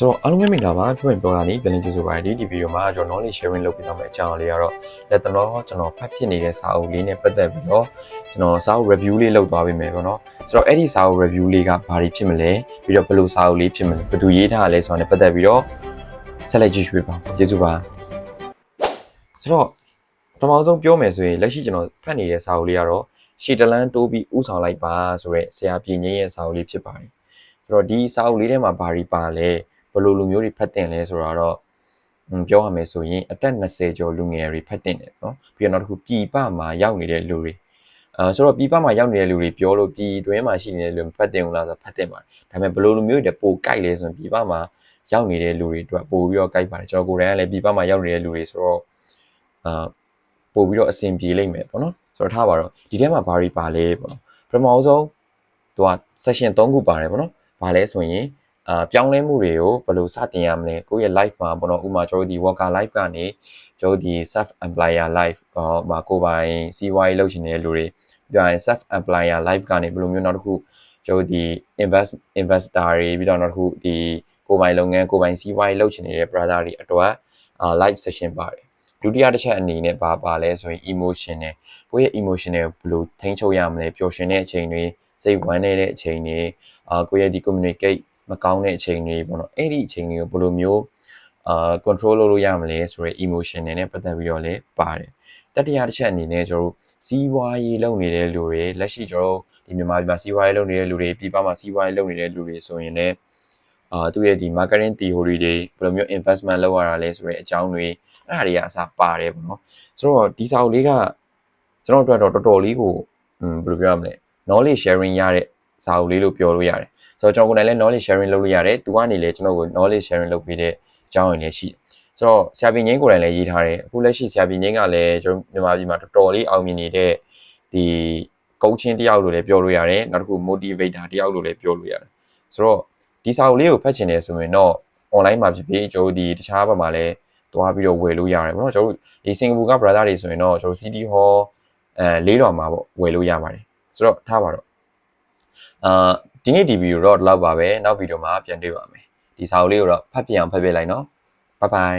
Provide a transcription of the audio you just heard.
ဆိုတော့အားလုံးပဲမင်္ဂလာပါပြန်ပြန်ပြောတာနေပြန်လည်ကြိုဆိုပါရစေဒီဗီဒီယိုမှာကျွန်တော် knowledge sharing လုပ်ပြသွားမယ့်အကြောင်းအလေးကတော့လက်တော့ကျွန်တော်ဖတ်ဖြစ်နေတဲ့စာအုပ်လေးနဲ့ပတ်သက်ပြီးတော့ကျွန်တော်စာအုပ် review လေးလုပ်သွားပေးမယ်ပေါ့နော်ဆိုတော့အဲ့ဒီစာအုပ် review လေးကဘာတွေဖြစ်မလဲပြီးတော့ဘယ်လိုစာအုပ်လေးဖြစ်မလဲဘယ်သူရေးထားလဲဆိုတာနဲ့ပတ်သက်ပြီးတော့ဆက်လက်ကြည့်ရှုပေးပါကျေးဇူးပါဆိုတော့ပထမဆုံးပြောမယ်ဆိုရင်လက်ရှိကျွန်တော်ဖတ်နေတဲ့စာအုပ်လေးကတော့ရှီတလန်းတိုးပြီးဥဆောင်လိုက်ပါဆိုတော့ဆရာပြည်ငင်းရဲ့စာအုပ်လေးဖြစ်ပါတယ်ဆိုတော့ဒီစာအုပ်လေးထဲမှာဘာတွေပါလဲဘ ယ်လိုလူမျိုးတွေဖတ်တင်လဲဆိုတော့ပြောရမယ်ဆိုရင်အသက်20ကျော်လူငယ်တွေဖတ်တင်တယ်နော်ပြီးတော့နောက်တစ်ခုပြည်ပမှာရောက်နေတဲ့လူတွေအဲဆိုတော့ပြည်ပမှာရောက်နေတဲ့လူတွေပြောလို့ပြည်တွင်းမှာရှိနေတဲ့လူဖတ်တင်ဘူးလားဆိုတော့ဖတ်တင်ပါတယ်ဒါပေမဲ့ဘယ်လိုလူမျိုးတွေပိုကြိုက်လဲဆိုရင်ပြည်ပမှာရောက်နေတဲ့လူတွေအတွက်ပို့ပြီးတော့ကြိုက်ပါတယ်ကျွန်တော်ကိုယ်တိုင်ကလည်းပြည်ပမှာရောက်နေတဲ့လူတွေဆိုတော့အာပို့ပြီးတော့အဆင်ပြေလိမ့်မယ်ပေါ့နော်ဆိုတော့ထားပါတော့ဒီထဲမှာဘာတွေပါလဲပေါ့ပထမဆုံးသူက section 3ခုပါတယ်ပေါ့နော်ဘာလဲဆိုရင် အာပြောင်းလဲမှုတွေကိုဘယ်လိုစတင်ရမလဲကိုယ့်ရဲ့ life မှာပေါ့နော်ဥပမာကျွန်တော်တို့ဒီ worker life ကနေကျွန်တော်တို့ဒီ self employer life ဟောမှာကိုယ်ပိုင်စီးပွားရေးလုပ်ချင်တဲ့လူတွေပြီးတော့ self employer life ကနေဘယ်လိုမျိုးနောက်တစ်ခုကျွန်တော်တို့ဒီ invest investor တွေပြီးတော့နောက်တစ်ခုဒီကိုယ်ပိုင်လုပ်ငန်းကိုယ်ပိုင်စီးပွားရေးလုပ်ချင်နေတဲ့ brother တွေအတွက်အာ live session ပါတယ်ဒုတိယတစ်ချက်အနေနဲ့ပါပါလဲဆိုရင် emotion နဲ့ကိုယ့်ရဲ့ emotion တွေကိုဘယ်လိုထိန်းချုပ်ရမလဲပျော်ရွှင်တဲ့အချိန်တွေစိတ်ဝမ်းနည်းတဲ့အချိန်တွေအာကိုယ့်ရဲ့ဒီ communicate မကောင်းတဲ့အချိန်တွေပေါ့နော်အဲ့ဒီအချိန်တွေကိုဘယ်လိုမျိုးအာ control လုပ်လို့ရမလဲဆိုရယ် emotion တွေနဲ့ပတ်သက်ပြီးတော့လည်းပါတယ်တတိယတစ်ချက်အနေနဲ့ကျွန်တော်တို့စီးပွားရေးလုပ်နေတဲ့လူတွေလက်ရှိကျွန်တော်တို့ဒီမြန်မာပြည်မှာစီးပွားရေးလုပ်နေတဲ့လူတွေပြည်ပမှာစီးပွားရေးလုပ်နေတဲ့လူတွေဆိုရင်လည်းအာသူရဲ့ဒီ marketing theory တွေဘယ်လိုမျိုး investment လုပ်ရတာလဲဆိုရယ်အကြောင်းတွေအဲ့ဒါတွေကအစပါတယ်ပေါ့နော်ဆိုတော့ဒီစာအုပ်လေးကကျွန်တော်တို့အတွက်တော့တော်တော်လေးကိုอืมဘယ်လိုပြောရမလဲ knowledge sharing ရတဲ့ စာအုပ်လေးလို့ပြောလို့ရတယ်ဆိုတော့ကျွန်တော်ကိုယ်တိုင်လည်း knowledge sharing လုပ်လို့ရတယ်သူကနေလည်းကျွန်တော်ကို knowledge sharing လုပ်ပေးတဲ့အကြောင်းရင်းလည်းရှိတယ်ဆိုတော့ဆရာပင်ငင်းကိုယ်တိုင်လည်းရေးထားတယ်အခုလက်ရှိဆရာပင်ငင်းကလည်းကျွန်တော်မြန်မာပြည်မှာတော်တော်လေးအောင်မြင်နေတဲ့ဒီ coaching တယောက်လို့လည်းပြောလို့ရတယ်နောက်တစ်ခု motivator တယောက်လို့လည်းပြောလို့ရတယ်ဆိုတော့ဒီစာအုပ်လေးကိုဖတ်ချင်တယ်ဆိုရင်တော့ online မှာဖြစ်ဖြစ်ကျွန်တော်ဒီတခြားဘက်မှာလည်းတွားပြီးတော့ဝယ်လို့ရတယ်ပေါ့နော်ကျွန်တော်ဒီစင်ကာပူက brother တွေဆိုရင်တော့ကျွန်တော် City Hall အဲလေးတော်မှာပေါ့ဝယ်လို့ရပါတယ်ဆိုတော့ထားပါတော့ အာဒီနေ့ဒီဗီဒီယိုတော့ဒီလောက်ပါပဲနောက်ဗီဒီယိုမှာပြန်တွေ့ပါမယ်ဒီစာအုပ်လေးကိုတော့ဖတ်ပြအောင်ဖတ်ပြလိုက်နော်ဘိုင်ဘိုင်